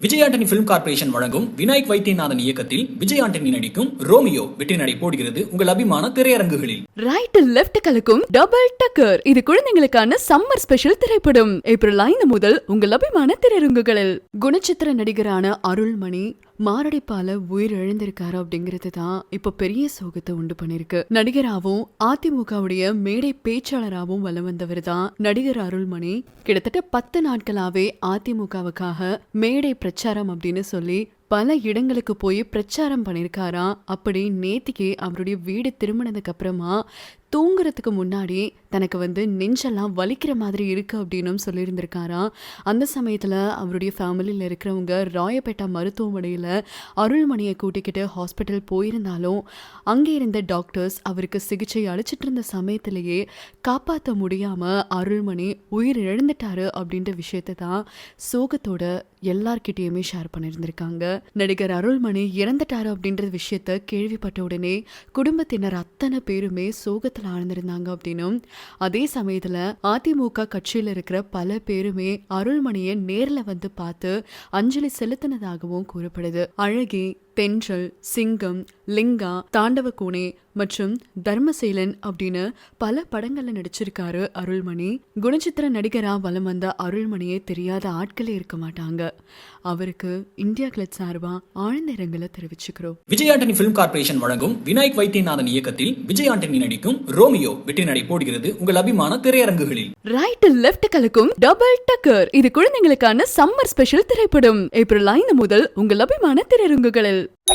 Vijay Antony film corporation வழங்கும் விநாயக் வைத்தியநாதன் இயக்கத்தில் விஜய் ஆண்டனி நடிக்கும் ரோமியோ வெற்றி நடை போடுகிறது உங்கள் அபிமான திரையரங்குகளில். ரைட் லெஃப்ட் கலக்கும் டபுள் டக்கர் இது குழந்தைங்களுக்கான சம்மர் ஸ்பெஷல் திரைப்படம். ஏப்ரல் ஐந்து முதல் உங்கள் அபிமான திரையரங்குகளில். குணச்சித்திர நடிகரான அருள்மணி மாரடைப்பால உயிர் இழந்திருக்காரு அப்படிங்கிறது தான் இப்ப பெரிய சோகத்தை உண்டு பண்ணிருக்கு. நடிகராகவும் அதிமுகவுடைய மேடை பேச்சாளராகவும் வலம் வந்தவர் தான் நடிகர் அருள்மணி. கிட்டத்தட்ட பத்து நாட்களாவே அதிமுகவுக்காக மேடை பிரச்சாரம் அப்படின்னு சொல்லி பல இடங்களுக்கு போய் பிரச்சாரம் பண்ணியிருக்காராம் அப்படி நேத்திக்கே அவருடைய வீடு திரும்பினதுக்கு அப்புறமா தூங்குறதுக்கு முன்னாடி தனக்கு வந்து நெஞ்செல்லாம் வலிக்கிற மாதிரி இருக்குது அப்படின்னும் சொல்லியிருந்திருக்காராம். அந்த சமயத்தில் அவருடைய ஃபேமிலியில் இருக்கிறவங்க ராயப்பேட்டா மருத்துவமனையில் அருள்மணியை கூட்டிக்கிட்டு ஹாஸ்பிட்டல் போயிருந்தாலும் அங்கே இருந்த டாக்டர்ஸ் அவருக்கு சிகிச்சை அளிச்சிட்டு இருந்த சமயத்திலேயே காப்பாற்ற முடியாமல் அருள்மணி உயிர் இழந்துட்டாரு அப்படின்ற விஷயத்தை தான் சோகத்தோட எல்லார்கிட்டேயுமே ஷேர் பண்ணியிருந்திருக்காங்க. நடிகர் அருள்மணி இறந்துட்டாரு அப்படின்ற விஷயத்த கேள்விப்பட்ட உடனே குடும்பத்தினர் அத்தனை பேருமே சோகத்தில் ஆழ்ந்திருந்தாங்க அப்படின்னும். அதே சமயத்துல அதிமுக கட்சியில் இருக்கிற பல பேருமே அருள்மணியை நேரில் வந்து பார்த்து அஞ்சலி செலுத்தினதாகவும் கூறப்படுது. அழகி தென்றல் சிங்கம் லிங்கா தாண்டவகோணே மற்றும் தர்மசேலன் அப்படின்னு பல படங்கள்ல நடிச்சிருக்காரு அருள்மணி. குணச்சித்திர நடிகரா வலம் வந்த அருள்மணியே தெரியாத ஆட்களே இருக்க மாட்டாங்க. அவருக்கு இந்தியா கிளப் சார்பா ஆழ்ந்த இரங்கலை தெரிவிச்சுக்கிறோம். விஜய் ஆண்டனி பிலிம் கார்ப்பரேஷன் வழங்கும் விநாயக் வைத்தியநாதன் இயக்கத்தில் விஜய் ஆண்டனி நடிக்கும் ரோமியோ வெற்றி நடை போடுகிறது உங்கள் அபிமான திரையரங்குகளில். ரைட் லெஃப்ட் கலக்கும் டபுள் டக்கர் இது குழந்தைங்களுக்கான சம்மர் ஸ்பெஷல் திரைப்படம். ஏப்ரல் ஐந்து முதல் உங்கள் அபிமான திரையரங்குகளில். あ。